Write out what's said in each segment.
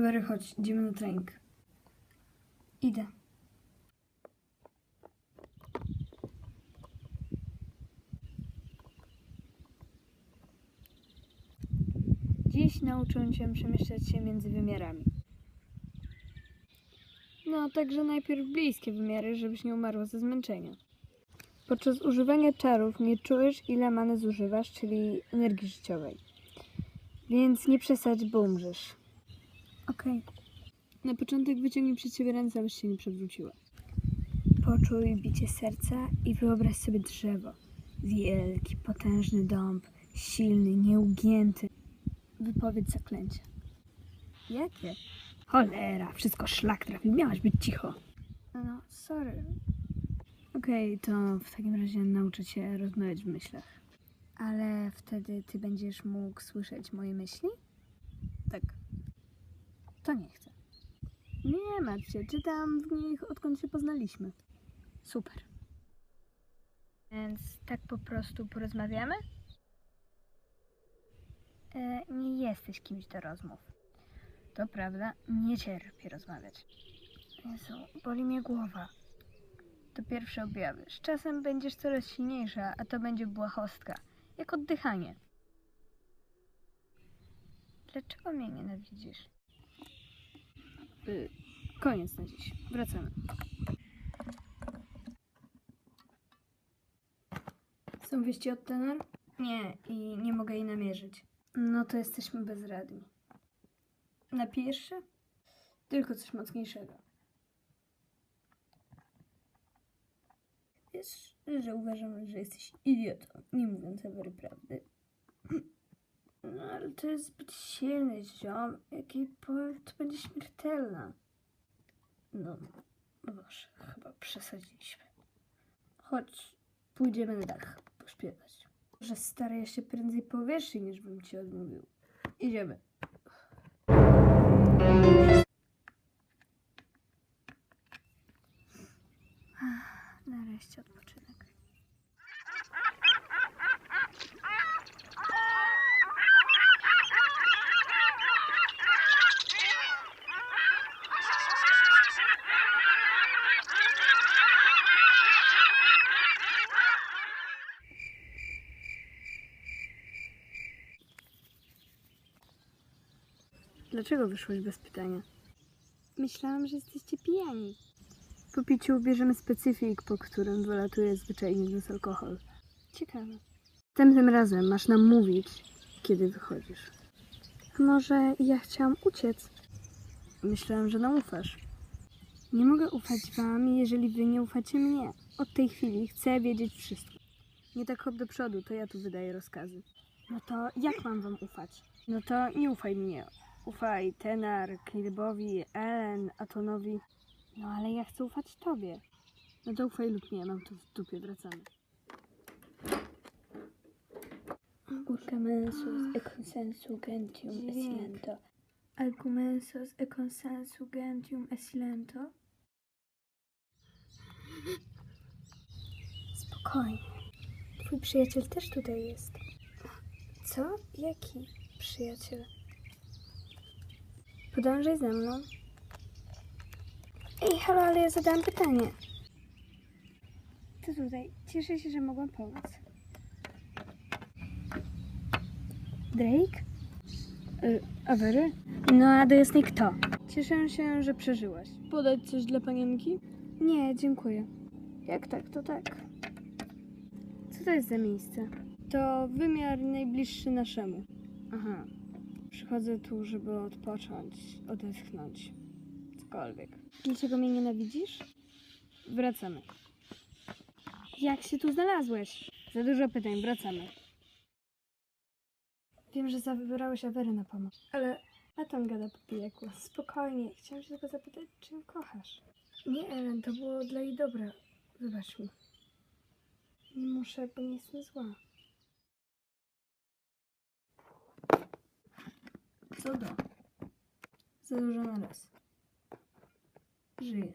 Avery, chodź, idziemy na trening. Idę. Dziś nauczę cię przemieszczać się między wymiarami. No, także najpierw bliskie wymiary, żebyś nie umarła ze zmęczenia. Podczas używania czarów nie czujesz, ile many zużywasz, czyli energii życiowej. Więc nie przesadź, bo umrzesz. Okej. Na początek wyciągnij przed siebie ręce, abyś się nie przewróciła. Poczuj bicie serca i wyobraź sobie drzewo. Wielki, potężny dąb, silny, nieugięty. Wypowiedz zaklęcie. Jakie? Cholera, wszystko szlak trafił, miałaś być cicho. No, sorry. Okej, to w takim razie nauczę cię rozmawiać w myślach. Ale wtedy ty będziesz mógł słyszeć moje myśli? To nie chcę. Nie martw się, czytam w nich odkąd się poznaliśmy. Super. Więc tak po prostu porozmawiamy? E, nie jesteś kimś do rozmów. To prawda, nie cierpię rozmawiać. Jezu, boli mnie głowa. To pierwsze objawy. Z czasem będziesz coraz silniejsza, a to będzie błahostka. Jak oddychanie. Dlaczego mnie nienawidzisz? Y, koniec na dziś. Wracamy. Są wieści od tener? Nie, i nie mogę jej namierzyć. No to jesteśmy bezradni. Napijesz się? Tylko coś mocniejszego. Wiesz, że uważam, że jesteś idiotą, nie mówiąc Ewery prawdy. No ale to jest zbyt silny ziom, jak jej powiem, to będzie śmiertelna. No, Boże, chyba przesadziliśmy. Chodź, pójdziemy na dach pośpiewać. Że stary jeszcze prędzej powiesz, niż bym ci odmówił. Idziemy. Nareszcie odpoczynek. Dlaczego wyszłeś bez pytania? Myślałam, że jesteście pijani. Po piciu ubierzemy specyfik, po którym wylatuje zwyczajnie nas alkohol. Ciekawe. Następnym razem masz nam mówić, kiedy wychodzisz. A może ja chciałam uciec? Myślałam, że nam ufasz. Nie mogę ufać wam, jeżeli wy nie ufacie mnie. Od tej chwili chcę wiedzieć wszystko. Nie tak hop do przodu, to ja tu wydaję rozkazy. No to jak mam wam ufać? No to nie ufaj mnie. Ufaj Tenar, Kilbowi, Ellen, Atonowi. No ale ja chcę ufać tobie. No to ufaj lub nie, mam tu w dupie, wracamy. Argumensos e consensu gentium e silento. Argumensos e consensu gentium e silento. Spokojnie. Twój przyjaciel też tutaj jest. Co? Jaki przyjaciel? Podążaj ze mną. Ej, halo, ale ja zadałam pytanie. To tutaj. Cieszę się, że mogłam pomóc. Drake? Y, Avery? No, a do jasnej kto? Cieszę się, że przeżyłaś. Podać coś dla panienki? Nie, dziękuję. Jak tak, to tak. Co to jest za miejsce? To wymiar najbliższy naszemu. Aha. Przychodzę tu, żeby odpocząć, odetchnąć. Cokolwiek. Dlaczego mnie nienawidzisz? Wracamy. Jak się tu znalazłeś? Za dużo pytań, wracamy. Wiem, że zawybrałeś aferę na pomoc, ale a tam gada po pijaku. Spokojnie, chciałam się tylko zapytać, czy ją kochasz. Nie, Ellen, to było dla jej dobra. Wybacz mi. Nie muszę, bo nie jestem zła. Co do? Za dużo na raz. Żyję.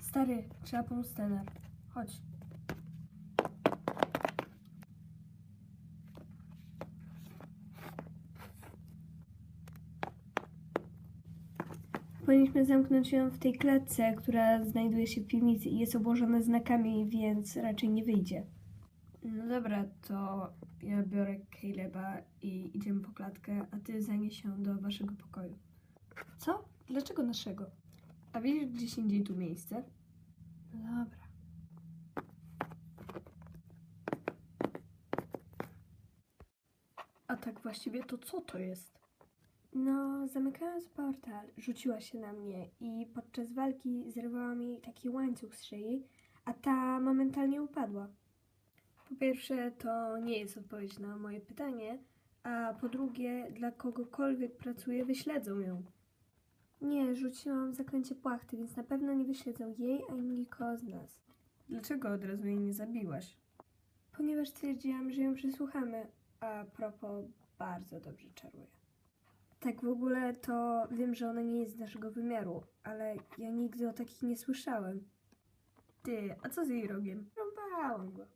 Stary, trzeba pomóc tener. Chodź. Powinniśmy zamknąć ją w tej klatce, która znajduje się w piwnicy i jest obłożona znakami, więc raczej nie wyjdzie. No dobra, to ja biorę Caleba i idziemy po klatkę, a ty zanieś ją do waszego pokoju. Co? Dlaczego naszego? A widzisz gdzieś indziej tu miejsce? No dobra. A tak właściwie to co to jest? No, zamykając portal, rzuciła się na mnie i podczas walki zerwała mi taki łańcuch z szyi, a ta momentalnie upadła. Po pierwsze, to nie jest odpowiedź na moje pytanie, a po drugie, dla kogokolwiek pracuje, wyśledzą ją. Nie, rzuciłam zaklęcie płachty, więc na pewno nie wyśledzą jej ani nikogo z nas. Dlaczego od razu jej nie zabiłaś? Ponieważ stwierdziłam, że ją przesłuchamy, a propos bardzo dobrze czaruje. Tak w ogóle to wiem, że ona nie jest z naszego wymiaru, ale ja nigdy o takich nie słyszałem. Ty, a co z jej rogiem? Rąbałam go.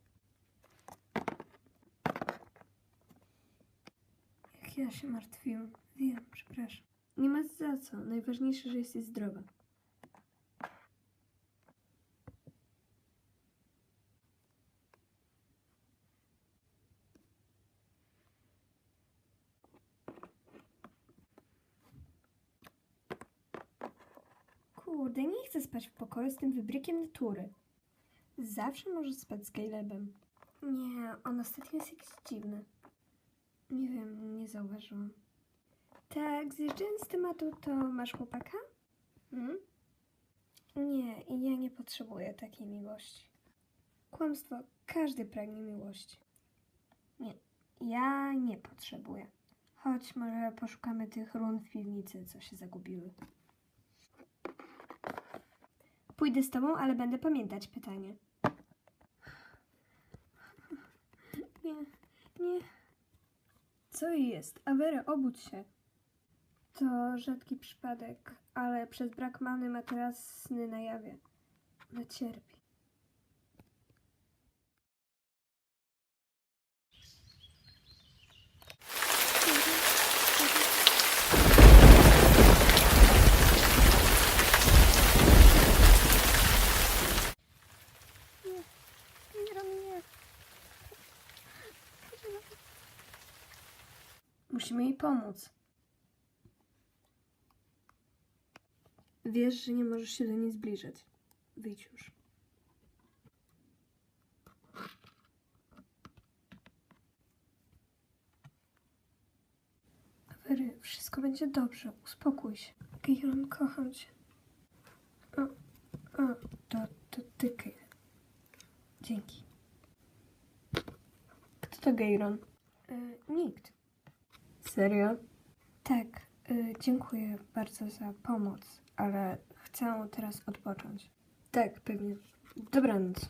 Jak ja się martwiłam. Wiem, przepraszam. Nie ma za co. Najważniejsze, że jesteś zdrowa. Kurde, nie chcę spać w pokoju z tym wybrykiem natury. Zawsze możesz spać z Calebem. Nie, on ostatnio jest jakiś dziwny. Nie wiem, nie zauważyłam. Tak, zjeżdżając z tematu, to masz chłopaka? Hmm? Nie, ja nie potrzebuję takiej miłości. Kłamstwo, każdy pragnie miłości. Nie, ja nie potrzebuję. Chodź, może poszukamy tych run w piwnicy, co się zagubiły. Pójdę z tobą, ale będę pamiętać pytanie. Nie, nie. Co jest? Awera, obudź się. To rzadki przypadek, ale przez brak mamy ma teraz sny na jawie. Ona cierpi. Nie, nie, nie. Musimy jej pomóc. Wiesz, że nie możesz się do niej zbliżać. Wyjdź już. Awery, wszystko będzie dobrze. Uspokój się. Kiron, kocham cię. O, o, to, to ty. Dzięki. Kto to Gejron? Y, nikt. Serio? Tak, y, dziękuję bardzo za pomoc, ale chcę teraz odpocząć. Tak, pewnie. Dobranoc.